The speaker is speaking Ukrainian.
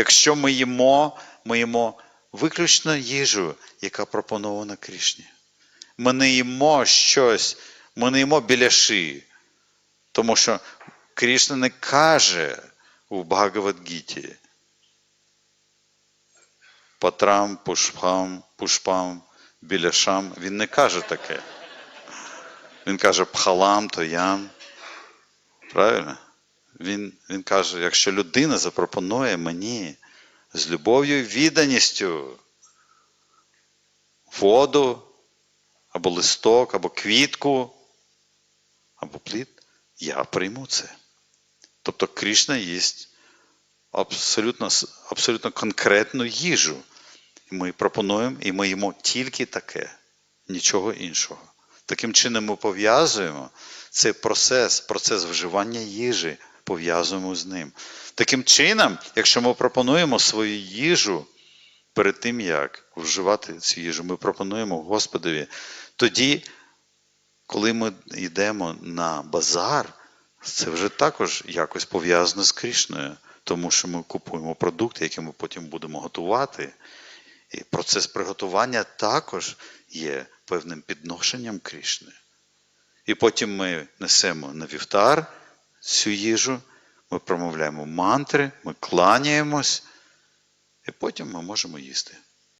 Якщо ми їмо, ми їмо виключно їжу, яка пропонована Крішні. Ми не їмо щось, ми не їмо біляши. Тому що Крішна не каже у Бхагавадгіті патрам, пушпам, пушпам, біляшам. Він не каже таке. Він каже пхалам, тоям. Правильно? Він, він каже, якщо людина запропонує мені з любов'ю і відданістю воду, або листок, або квітку, або плід, я прийму це. Тобто Кришна їсть абсолютно, абсолютно конкретну їжу. Ми пропонуємо, і ми їмо тільки таке, нічого іншого. Таким чином ми пов'язуємо цей процес, процес вживання їжі, пов'язуємо з ним. Таким чином, якщо ми пропонуємо свою їжу перед тим, як вживати цю їжу, ми пропонуємо Господові, тоді, коли ми йдемо на базар, це вже також якось пов'язано з Крішною, тому що ми купуємо продукти, які ми потім будемо готувати. І процес приготування також є певним підношенням Крішни. І потім ми несемо на вівтар цю їжу, ми промовляємо мантри, ми кланяємось, і потім ми можемо їсти.